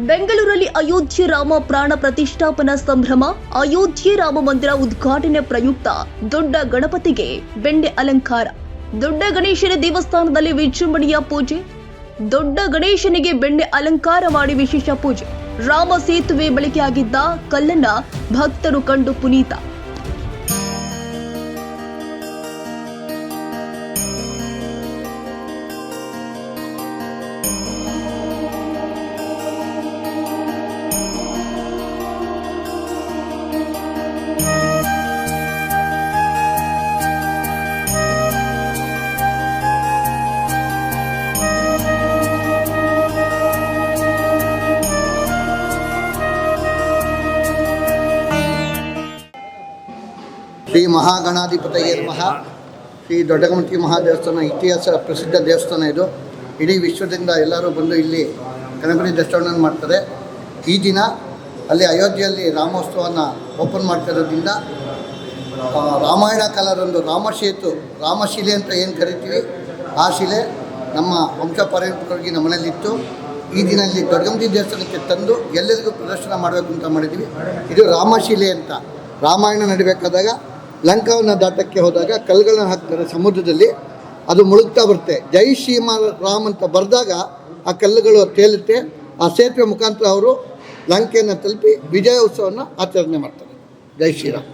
ಬೆಂಗಳೂರಲ್ಲಿ ಅಯೋಧ್ಯೆ ರಾಮ ಪ್ರಾಣ ಪ್ರತಿಷ್ಠಾಪನಾ ಸಂಭ್ರಮ, ಅಯೋಧ್ಯೆ ರಾಮ ಮಂದಿರ ಉದ್ಘಾಟನೆ ಪ್ರಯುಕ್ತ ದೊಡ್ಡ ಗಣಪತಿಗೆ ಬೆಂಡೆ ಅಲಂಕಾರ. ದೊಡ್ಡ ಗಣೇಶನ ದೇವಸ್ಥಾನದಲ್ಲಿ ವಿಜೃಂಭಣೆಯ ಪೂಜೆ. ದೊಡ್ಡ ಗಣೇಶನಿಗೆ ಬೆಂಡೆ ಅಲಂಕಾರ ಮಾಡಿ ವಿಶೇಷ ಪೂಜೆ. ರಾಮ ಸೇತುವೆ ಬಳಕೆಯಾಗಿದ್ದ ಕಲ್ಲನ್ನ ಭಕ್ತರು ಕಂಡು ಪುನೀತ. ಶ್ರೀ ಮಹಾಗಣಾಧಿಪತಯೇ ನಮಃ. ಶ್ರೀ ದೊಡ್ಡಗಮತಿ ಮಹಾದೇವಸ್ಥಾನ ಇತಿಹಾಸ ಪ್ರಸಿದ್ಧ ದೇವಸ್ಥಾನ ಇದು. ಇಡೀ ವಿಶ್ವದಿಂದ ಎಲ್ಲರೂ ಬಂದು ಇಲ್ಲಿ ಗಣಪತಿ ದರ್ಶನವನ್ನು ಮಾಡ್ತಾರೆ. ಈ ದಿನ ಅಲ್ಲಿ ಅಯೋಧ್ಯೆಯಲ್ಲಿ ರಾಮೋತ್ಸವವನ್ನು ಓಪನ್ ಮಾಡ್ತಿರೋದ್ರಿಂದ ರಾಮಾಯಣ ಕಾಲದೊಂದು ರಾಮಶೇತು, ರಾಮಶಿಲೆ ಅಂತ ಏನು ಕರಿತೀವಿ, ಆ ಶಿಲೆ ನಮ್ಮ ವಂಶ ಪರಂಪರೆಗೆ ನಮ್ಮ ಮನೆಯಲ್ಲಿತ್ತು. ಈ ದಿನ ಇಲ್ಲಿ ದೊಡ್ಡಗಮತಿ ದೇವಸ್ಥಾನಕ್ಕೆ ತಂದು ಎಲ್ಲರಿಗೂ ಪ್ರದರ್ಶನ ಮಾಡಬೇಕು ಅಂತ ಮಾಡಿದ್ವಿ ಇದು ರಾಮಶಿಲೆ ಅಂತ. ರಾಮಾಯಣ ನಡಿಬೇಕಾದಾಗ ಲಂಕಾವನ್ನು ದಾಟಕ್ಕೆ ಹೋದಾಗ ಕಲ್ಲುಗಳನ್ನ ಹಾಕ್ತಾರೆ ಸಮುದ್ರದಲ್ಲಿ, ಅದು ಮುಳುಗ್ತಾ ಬರುತ್ತೆ. ಜೈ ಶ್ರೀಮ ರಾಮ್ ಅಂತ ಬರೆದಾಗ ಆ ಕಲ್ಲುಗಳು ತೇಲುತ್ತೆ. ಆ ಸೇತುವೆ ಮುಖಾಂತರ ಅವರು ಲಂಕೆಯನ್ನು ತಲುಪಿ ವಿಜಯ ಉತ್ಸವವನ್ನು ಆಚರಣೆ ಮಾಡ್ತಾರೆ. ಜೈ ಶ್ರೀರಾಮ್.